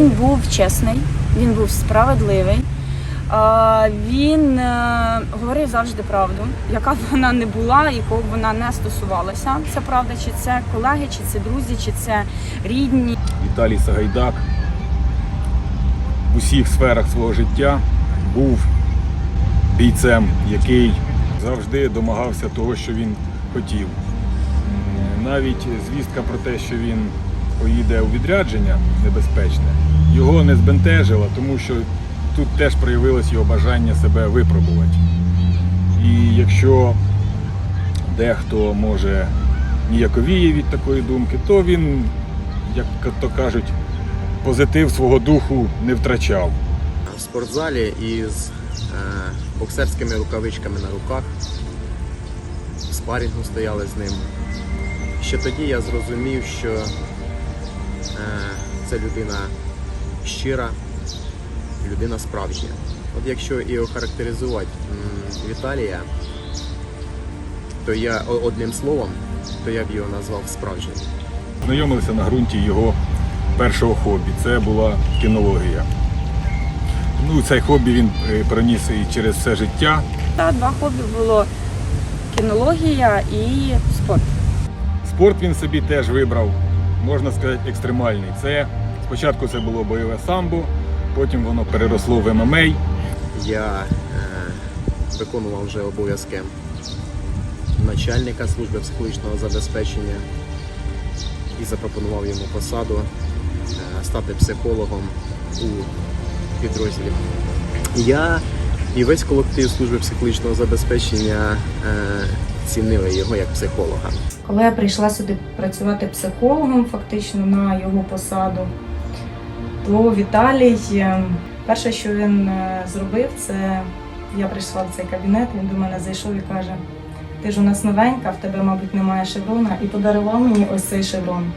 Він був чесний, він був справедливий. Він е, говорив завжди правду, яка б вона не була і кого б вона не стосувалася. Це правда, чи це колеги, чи це друзі, чи це рідні. Віталій Сагайдак в усіх сферах свого життя був бійцем, який завжди домагався того, що він хотів. Навіть звістка про те, що він поїде у відрядження небезпечне, його не збентежило, тому що тут теж проявилось його бажання себе випробувати. І якщо дехто може ніяковіє від такої думки, то він, як то кажуть, позитив свого духу не втрачав. в спортзалі із е, боксерськими рукавичками на руках. В спарінгу стояли з ним. Ще тоді я зрозумів, що це людина щира, людина справжня. От якщо і охарактеризувати Віталія, то я одним словом, то я б його назвав справжнім. Знайомилися на ґрунті його першого хобі. Це була кінологія. Ну, цей хобі він е, переніс і через все життя. Та два хобі було кінологія і спорт. Спорт він собі теж вибрав, можна сказати, екстремальний. Це спочатку це було бойове самбо, потім воно переросло в ММА. Я е, виконував вже обов'язки начальника служби психологічного забезпечення і запропонував йому посаду е, стати психологом у підрозділі. Я і весь колектив служби психологічного забезпечення е, цінили його як психолога. Коли я прийшла сюди працювати психологом, фактично на його посаду, то Віталій, е, перше, що він е, зробив, це я прийшла в цей кабінет, він до мене зайшов і каже: ти ж у нас новенька, в тебе, мабуть, немає шеврона, і подарував мені ось цей шеврон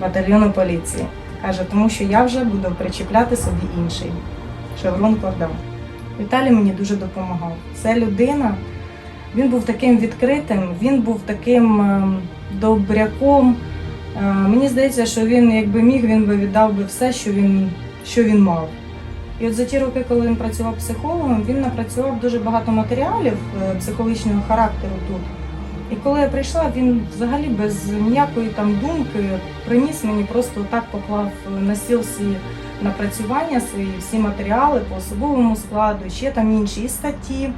батальйону поліції. Каже, тому що я вже буду причіпляти собі інший шеврон кордон. Віталій мені дуже допомагав. Це людина, він був таким відкритим, він був таким ем, добряком. Е, Мені здається, що він, якби міг, він би віддав би все, що він, що він мав. І от за ті роки, коли він працював психологом, він напрацював дуже багато матеріалів е, психологічного характеру тут. І коли я прийшла, він взагалі без ніякої там думки приніс мені просто так поклав на стіл всі напрацювання свої, всі матеріали по особовому складу, ще там інші статті,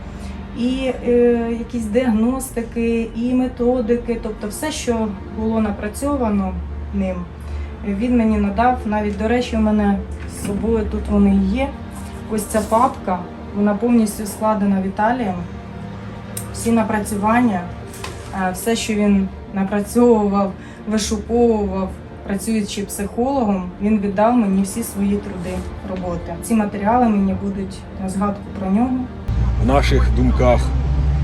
і е, якісь діагностики, і методики, тобто все, що було напрацьовано ним, він мені надав. Навіть, до речі, у мене з собою тут вони є. Ось ця папка, вона повністю складена Віталієм. Всі напрацювання, е, все, що він напрацьовував, вишуковував, працюючи психологом, він віддав мені всі свої труди роботи. Ці матеріали мені будуть на згадку про нього. В наших думках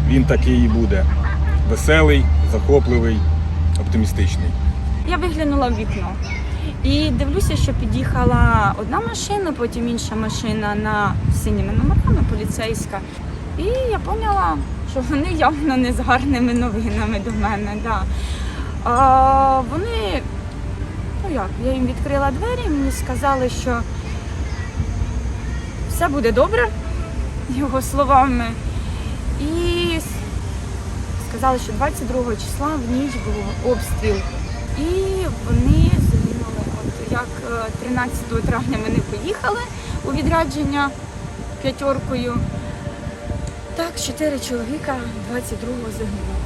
він такий і буде. Веселий, захопливий, оптимістичний. Я виглянула в вікно і дивлюся, що під'їхала одна машина, потім інша машина на синіми номерами поліцейська. І я поняла, що вони явно не з гарними новинами до мене. Да. А, вони, ну як, я їм відкрила двері, мені сказали, що все буде добре, його словами. І сказали, що 22 числа в ніч був обстріл. І вони загинули. От як е, 13 травня вони поїхали у відрядження п'ятеркою. Так, чотири чоловіка 22-го загинули.